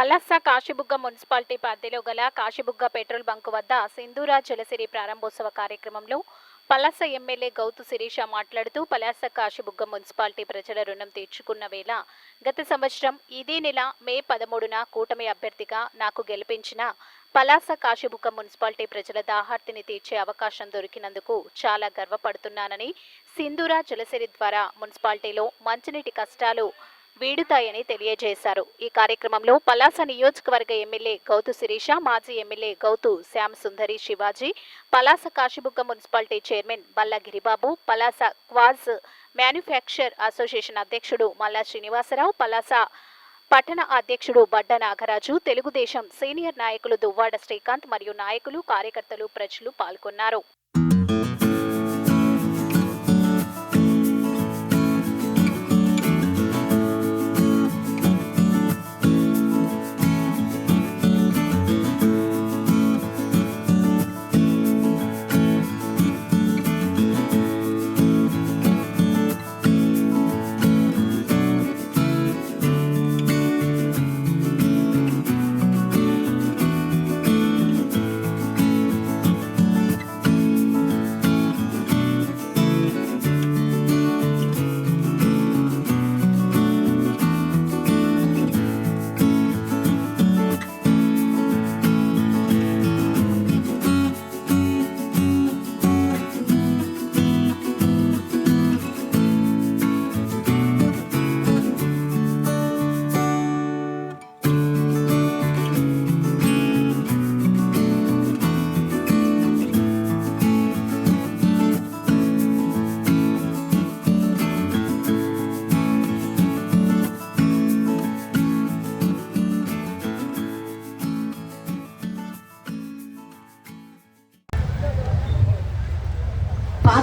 Palasa Kasibugga municipality పరిధిలో గల Kashibugga petrol bunk వద్ద సింధూరా జలసిరి ప్రారంభోత్సవ కార్యక్రమంలో పలాస ఎమ్మెల్యే గౌతు శిరీష మాట్లాడుతూ పలాస కాశీబుగ్గ మున్సిపాలిటీ ప్రజల రుణం తీర్చుకున్న వేళ గత సంవత్సరం ఇదే నెల మే పదమూడున కూటమి అభ్యర్థిగా నాకు గెలిపించిన పలాస కాశీబుగ్గ మున్సిపాలిటీ ప్రజల దాహార్తిని తీర్చే అవకాశం దొరికినందుకు చాలా గర్వపడుతున్నానని సింధూరా జలసిరి ద్వారా మున్సిపాలిటీలో మంచినీటి కష్టాలు వీడుతాయని తెలియజేశారు. ఈ కార్యక్రమంలో పలాస నియోజకవర్గ ఎమ్మెల్యే గౌతు శిరీష మాజీ MLA Gouthu Shyam Sundari Sivaji Palasa Kasibugga municipality chairman Balla Giribabu Palasa cashew manufacture association అధ్యక్షుడు మల్లా శ్రీనివాసరావు పలాస పట్టణ అధ్యక్షుడు బడ్డ నాగరాజు తెలుగుదేశం సీనియర్ నాయకులు దువ్వాడ శ్రీకాంత్ మరియు నాయకులు కార్యకర్తలు ప్రజలు పాల్గొన్నారు.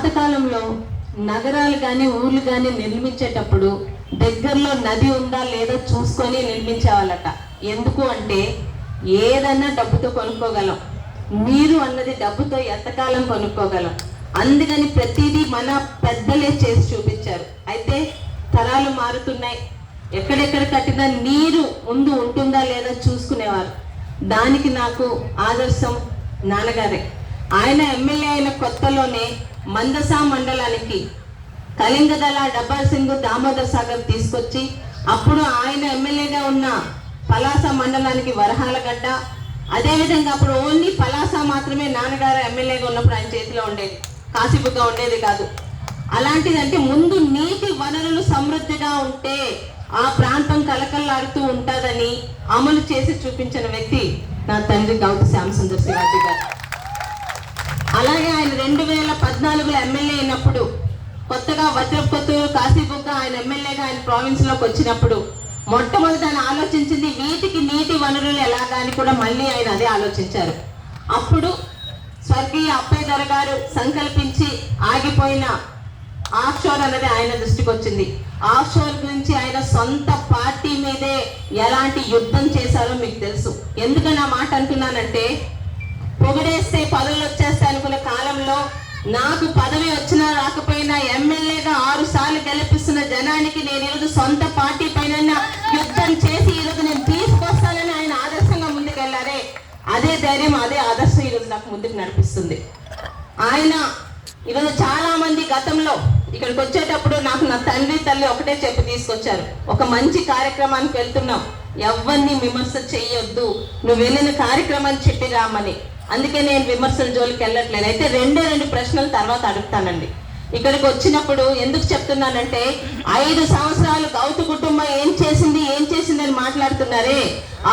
పాతకాలంలో నగరాలు కానీ ఊర్లు కానీ నిర్మించేటప్పుడు దగ్గరలో నది ఉందా లేదా చూసుకొని నిర్మించేవాళ్ళట. ఎందుకు అంటే ఏదన్నా డబ్బుతో కొనుక్కోగలం. నీరు అన్నది డబ్బుతో ఎంతకాలం కొనుక్కోగలం. అందుకని ప్రతిదీ మన పెద్దలే చేసి చూపించారు. అయితే తరాలు మారుతున్నాయి. ఎక్కడెక్కడ కట్టినా నీరు ముందు ఉంటుందా లేదా చూసుకునేవారు. దానికి నాకు ఆదర్శం నాన్నగారే. ఆయన ఎమ్మెల్యే అయిన కొత్తలోనే మందసా మండలానికి కళింగదళ డబ్బర్ సింగ్ దామోదర్ సాగర్ తీసుకొచ్చి అప్పుడు ఆయన ఎమ్మెల్యేగా ఉన్న పలాస మండలానికి వరహాలగడ్డ అదేవిధంగా అప్పుడు ఓన్లీ పలాస మాత్రమే నాన్నగారు ఎమ్మెల్యేగా ఉన్నప్పుడు ఆయన చేతిలో ఉండేది కాసిపుగా ఉండేది కాదు. అలాంటిదంటే ముందు నీటి వనరులు సమృద్ధిగా ఉంటే ఆ ప్రాంతం కలకల్లాడుతూ ఉంటుందని అమలు చేసి చూపించిన వ్యక్తి నా తండ్రి గౌత శ్యామసుందర్ శివాజీ గారు. అలాగే ఆయన రెండు వేల పద్నాలుగులో ఎమ్మెల్యే అయినప్పుడు కొత్తగా వజ్రపుకొత్తూరు కాశీబుగ్గ ఆయన ఎమ్మెల్యేగా ఆయన ప్రావిన్స్లోకి వచ్చినప్పుడు మొట్టమొదటి ఆయన ఆలోచించింది వీటికి నీటి వనరులు ఎలాగా అని కూడా మళ్ళీ ఆయన అదే ఆలోచించారు. అప్పుడు స్వర్గీయ అప్పయ్య దొర గారు సంకల్పించి ఆగిపోయిన ఆఫ్ షోర్ అనేది ఆయన దృష్టికి వచ్చింది. ఆఫ్ షోర్ గురించి ఆయన సొంత పార్టీ మీదే ఎలాంటి యుద్ధం చేశారో మీకు తెలుసు. ఎందుకని ఆ మాట అంటున్నానంటే పొగడేస్తే పదవులు వచ్చేస్తాయి అనుకున్న కాలంలో నాకు పదవి వచ్చినా రాకపోయినా ఎమ్మెల్యేగా ఆరు సార్లు గెలిపిస్తున్న జనానికి నేను ఈరోజు సొంత పార్టీ పైన యుద్ధం చేసి ఈరోజు నేను తీసుకొస్తానని ఆయన ఆదర్శంగా ముందుకెళ్ళారే అదే ధైర్యం అదే ఆదర్శం ఈరోజు నాకు ముందుకు నడిపిస్తుంది. ఆయన ఈరోజు చాలా మంది గతంలో ఇక్కడికి వచ్చేటప్పుడు నాకు నా తండ్రి తల్లి ఒకటే చెప్పి తీసుకొచ్చారు. ఒక మంచి కార్యక్రమానికి వెళ్తున్నాం. ఎవరిని విమర్శ చేయొద్దు నువ్వు వెళ్ళిన కార్యక్రమాన్ని చెప్పి రామని అందుకే నేను విమర్శల జోలికి వెళ్ళట్లేదు. అయితే రెండే రెండు ప్రశ్నలు తర్వాత అడుగుతానండి. ఇక్కడికి వచ్చినప్పుడు ఎందుకు చెప్తున్నానంటే ఐదు సంవత్సరాలు గౌతు కుటుంబం ఏం చేసింది ఏం చేసింది అని మాట్లాడుతున్నారే.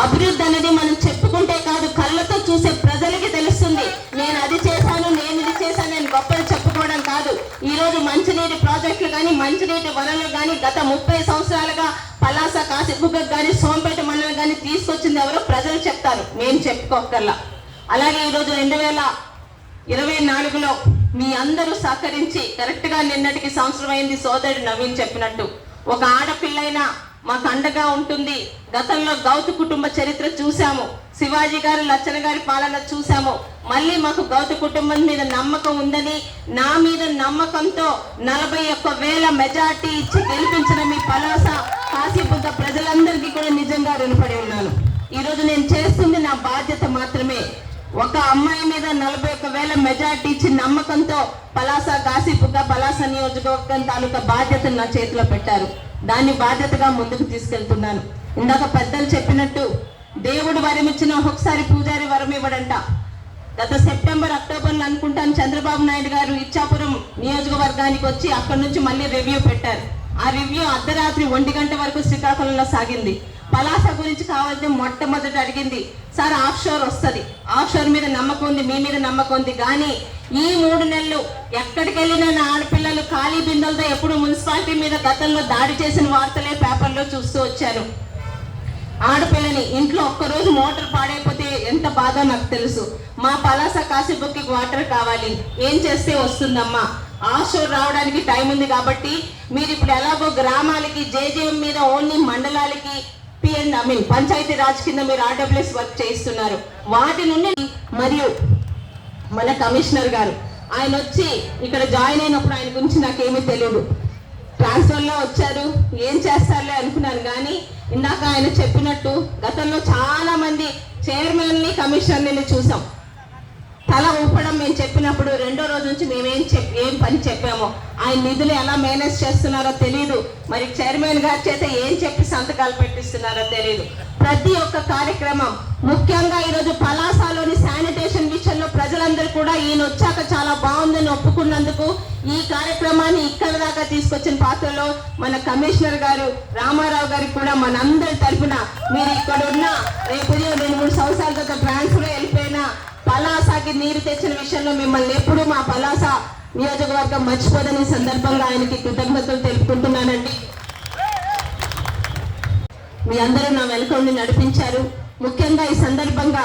అభివృద్ధి అనేది మనం చెప్పుకుంటే కాదు కళ్ళతో చూసే ప్రజలకి తెలుస్తుంది. నేను అది చేశాను నేను ఇది చేశాను నేను గొప్పలు చెప్పుకోవడం కాదు. ఈరోజు మంచినీటి ప్రాజెక్టులు కానీ మంచినీటి వనరులు కానీ గత ముప్పై సంవత్సరాలుగా పలాస కాశీబుగ్గ కానీ సోంపేట మండలం కానీ తీసుకొచ్చింది ఎవరో ప్రజలు చెప్తారు. నేను చెప్పుకోకర్లా అలాగే ఈరోజు రెండు వేల ఇరవై నాలుగులో మీ అందరూ సహకరించి కరెక్ట్గా నిన్నటికి సంవత్సరం అయింది సోదరుడు నవీన్ చెప్పినట్టు. ఒక ఆడపిల్లైనా మాకు అండగా ఉంటుంది. గతంలో గౌతు కుటుంబ చరిత్ర చూసాము శివాజీ గారు లచ్చన గారి పాలన చూసాము మళ్ళీ మాకు గౌతు కుటుంబం మీద నమ్మకం ఉందని నా మీద నమ్మకంతో నలభై ఒక్క వేల మెజార్టీ ఇచ్చి గెలిపించిన మీ పలాస కాశీబుగ్గ ప్రజలందరికీ కూడా నిజంగా రుణపడి ఉన్నాను. ఈరోజు నేను చేస్తుంది నా బాధ్యత మాత్రమే. ఒక అమ్మాయి మీద నలభై ఒక్క వేల మెజార్టీ ఇచ్చి నమ్మకంతో పలాస కాశీపుగా పలాస నియోజకవర్గం తాలూకా బాధ్యతను నా చేతిలో పెట్టారు. దాన్ని బాధ్యతగా ముందుకు తీసుకెళ్తున్నాను. ఇందాక పెద్దలు చెప్పినట్టు దేవుడు వరం ఇచ్చిన ఒక్కొక్కసారి పూజారి వరం ఇవ్వడంట. గత సెప్టెంబర్ అక్టోబర్లో అనుకుంటాను చంద్రబాబు నాయుడు గారు ఇచ్చాపురం నియోజకవర్గానికి వచ్చి అక్కడి నుంచి మళ్ళీ రివ్యూ పెట్టారు. ఆ రివ్యూ అర్ధరాత్రి ఒంటి గంట వరకు శ్రీకాకుళంలో సాగింది. పలాస గురించి కావాలంటే మొట్టమొదటి అడిగింది సార్ ఆఫ్ షోర్ వస్తుంది. ఆఫ్ షోర్ మీద నమ్మకం ఉంది మీ మీద నమ్మకం ఉంది. కానీ ఈ మూడు నెలలు ఎక్కడికి వెళ్ళినా నా ఆడపిల్లలు ఖాళీ బిందెలతో ఎప్పుడు మున్సిపాలిటీ మీద గతంలో దాడి చేసిన వార్తలే పేపర్లో చూస్తూ వచ్చాను ఆడపిల్లని ఇంట్లో ఒక్కరోజు మోటార్ పాడైపోతే ఎంత బాధో నాకు తెలుసు. మా పలాస కాసిబుక్కి వాటర్ కావాలి. ఏం చేస్తే వస్తుందమ్మా? ఆఫ్షోర్ రావడానికి టైం ఉంది కాబట్టి మీరు ఇప్పుడు ఎలాగో గ్రామాలకి జేజేఎం మీద only మండలాలకి PN I mean Panchayati Raj కింద మీరు ఆర్డబ్ల్యూఎస్ వర్క్ చేస్తున్నారు వాటి నుండి మరియు మన కమిషనర్ గారు ఆయన వచ్చి ఇక్కడ జాయిన్ అయినప్పుడు ఆయన గురించి నాకేమీ తెలియదు. ట్రాన్స్ఫర్లో వచ్చారు ఏం చేస్తారులే అనుకున్నాను కానీ ఇందాక ఆయన చెప్పినట్టు గతంలో చాలామంది చైర్మన్ని కమిషనర్ని చూసాం. తల ఊపడం మేము చెప్పినప్పుడు రెండో రోజు నుంచి మేమేం చెప్ ఏం పని చెప్పామో. ఆయన నిధులు ఎలా మేనేజ్ చేస్తున్నారో తెలియదు మరి చైర్మన్ గారి చేత ఏం చెప్పి సంతకాలు పెట్టిస్తున్నారో తెలియదు ప్రతి ఒక్క కార్యక్రమం ముఖ్యంగా ఈరోజు పలాసలోని శానిటేషన్ విషయంలో ప్రజలందరూ కూడా ఈయన వచ్చాక చాలా బాగుందని ఒప్పుకున్నందుకు ఈ కార్యక్రమాన్ని ఇక్కడ దాకా తీసుకొచ్చిన పాత్రలో మన కమిషనర్ గారు రామారావు గారికి కూడా మనందరి తరపున మీరు ఇక్కడ ఉన్న రేపు ఉదయం రెండు మూడు సంవత్సరాల క్రితం ట్రాన్స్ఫర్ పలాసకి నీరు తెచ్చిన విషయంలో మిమ్మల్ని ఎప్పుడు మా పలాస నియోజకవర్గం మర్చిపోదని సందర్భంగా ఆయనకి కృతజ్ఞతలు తెలుపుకుంటున్నానండి. మీ అందరూ నా వెనుక నడిపించారు. ముఖ్యంగా ఈ సందర్భంగా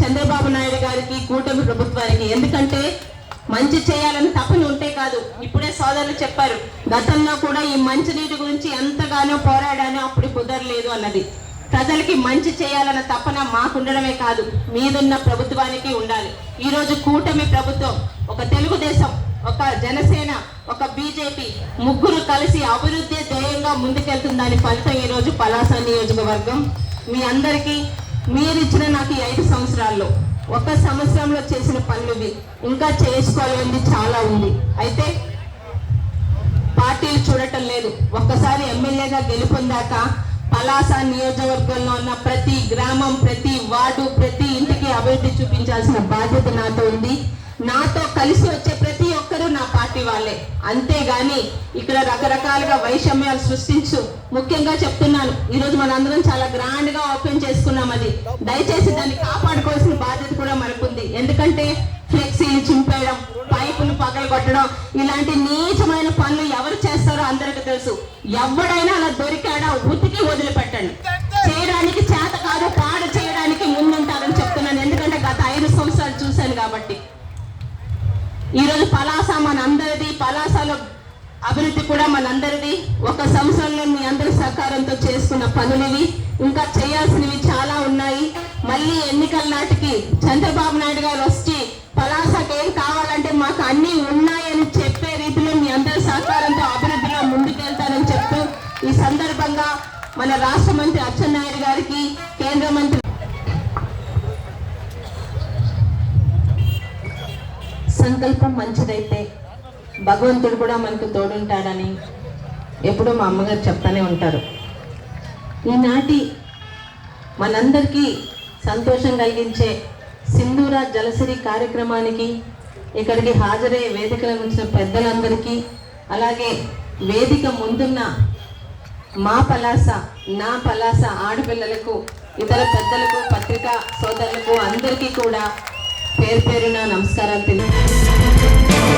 చంద్రబాబు నాయుడు గారికి కూటమి ప్రభుత్వానికి ఎందుకంటే మంచి చేయాలని తపన ఉంటే కాదు ఇప్పుడే సోదరులు చెప్పారు గతంలో కూడా ఈ మంచినీటి గురించి ఎంతగానో పోరాడానో అప్పుడు కుదరలేదు అన్నది. ప్రజలకి మంచి చేయాలన్న తపన మాకుండడమే కాదు మీదున్న ప్రభుత్వానికి ఉండాలి. ఈరోజు కూటమి ప్రభుత్వం ఒక తెలుగుదేశం ఒక జనసేన ఒక బీజేపీ ముగ్గురు కలిసి అభివృద్ధి ధ్యేయంగా ముందుకెళ్తుందని ఫలితం ఈరోజు పలాస నియోజకవర్గం. మీ అందరికీ మీరిచ్చిన నాకు ఈ ఐదు సంవత్సరాల్లో ఒక సంవత్సరంలో చేసిన పనులువి ఇంకా చేసుకోవాలని చాలా ఉంది. అయితే పార్టీలు చూడటం లేదు. ఒక్కసారి ఎమ్మెల్యేగా గెలుపొందాక పలాస నియోజకవర్గంలో ఉన్న ప్రతి గ్రామం ప్రతి వార్డు ప్రతి ఇంటికి అభివృద్ధి చూపించాల్సిన బాధ్యత నాతో ఉంది. నాతో కలిసి వచ్చే ప్రతి ఒక్కరూ నా పార్టీ వాళ్ళే. అంతేగాని ఇక్కడ రకరకాలుగా వైషమ్యాలు సృష్టించు. ముఖ్యంగా చెప్తున్నాను ఈరోజు మనందరం చాలా గ్రాండ్గా ఓపెన్ చేసుకున్నాం అది. దయచేసి దాన్ని కాపాడుకోవాల్సిన బాధ్యత కూడా మనకుంది. ఎందుకంటే ఫ్లెక్సీలు చింపేయడం పైపులు పగలగొట్టడం ఇలాంటి నీచమైన పనులు ఎవరు చేస్తారో అందరికీ తెలుసు. ఎవడైనా అలా దొరికాడా ఉతికి వదిలిపెట్టండి. చేయడానికి చేత కాదు పాడు చేయడానికి ముందుంటారని చెప్తున్నాను. ఎందుకంటే గత ఐదు సంవత్సరాలు చూశాను కాబట్టి. ఈరోజు పలాస మనందరిది పలాసలో అభివృద్ధి కూడా మనందరిది. ఒక సంవత్సరంలో మీ అందరి సహకారంతో చేసుకున్న పనులు ఇంకా చేయాల్సినవి చాలా ఉన్నాయి. మళ్ళీ ఎన్నికల నాటికి చంద్రబాబు నాయుడు గారు వచ్చి పలాసకి ఏం కావాలంటే మాకు అన్నీ ఉన్నాయని చెప్పే రీతిలో మీ అందరి సహకారంతో అభివృద్ధిలో ముందుకెళ్తారని చెప్తూ ఈ సందర్భంగా మన రాష్ట్ర మంత్రి అచ్చెన్నాయుడు గారికి కేంద్ర మంత్రి సంకల్పం మంచిదైతే భగవంతుడు కూడా మనకు తోడుంటాడని ఎప్పుడూ మా అమ్మగారు చెప్తానే ఉంటారు. ఈనాటి మనందరికీ సంతోషం కలిగించే సింధూర జలసిరి కార్యక్రమానికి ఇక్కడికి హాజరయ్యే వేదికల నుంచి పెద్దలందరికీ అలాగే వేదిక ముందున్న మా పలాస నా పలాస ఆడపిల్లలకు ఇతర పెద్దలకు పత్రికా సోదరులకు అందరికీ కూడా పేరు పేరున నమస్కారాలు తెలియదు